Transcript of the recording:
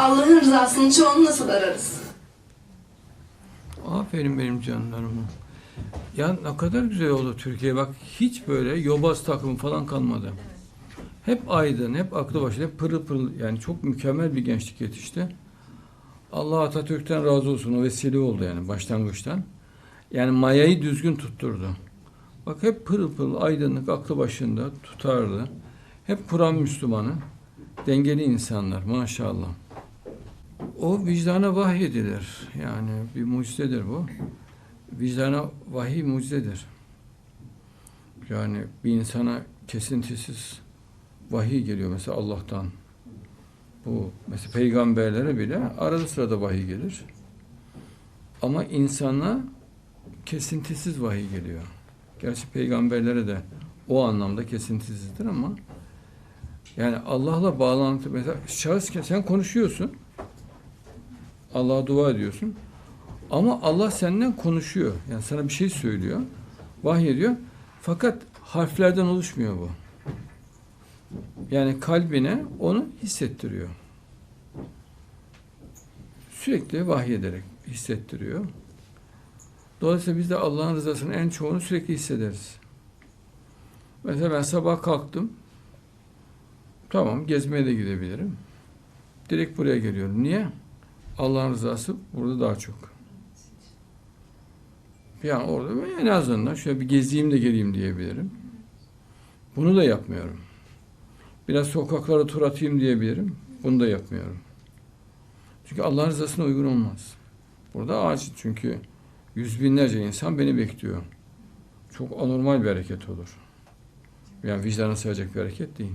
Allah'ın rızasının çoğunu nasıl ararız? Aferin benim canlarıma. Ya ne kadar güzel oldu Türkiye. Bak hiç böyle yobaz takım falan kalmadı. Hep aydın, hep aklı başında, hep pırıl pırıl. Yani çok mükemmel bir gençlik yetişti. Allah Atatürk'ten razı olsun. O vesile oldu yani başlangıçtan. Yani mayayı düzgün tutturdu. Bak hep pırıl pırıl, aydınlık, aklı başında, tutarlı. Hep Kur'an Müslümanı. Dengeli insanlar maşallah. O vicdana vahyedilir. Yani bir mucizedir bu. Vicdana vahiy mucizedir. Yani bir insana kesintisiz vahiy geliyor mesela Allah'tan. Bu mesela peygamberlere bile arada sırada vahiy gelir. Ama insana kesintisiz vahiy geliyor. Gerçi peygamberlere de o anlamda kesintisizdir ama yani Allah'la bağlantı mesela şahıs sen konuşuyorsun. Allah'a dua ediyorsun. Ama Allah senden konuşuyor. Yani sana bir şey söylüyor. Vahyediyor. Fakat harflerden oluşmuyor bu. Yani kalbine onu hissettiriyor. Sürekli vahyederek hissettiriyor. Dolayısıyla biz de Allah'ın rızasının en çoğunu sürekli hissederiz. Mesela ben sabah kalktım. Tamam gezmeye de gidebilirim. Direkt buraya geliyorum. Niye? Allah'ın rızası burada daha çok. Yani orada en azından şöyle bir gezeyim de geleyim diyebilirim. Bunu da yapmıyorum. Biraz sokaklara tur atayım diyebilirim. Bunu da yapmıyorum. Çünkü Allah'ın rızasına uygun olmaz. Burada acil çünkü yüz binlerce insan beni bekliyor. Çok anormal bir hareket olur. Yani vicdana sığacak bir hareket değil.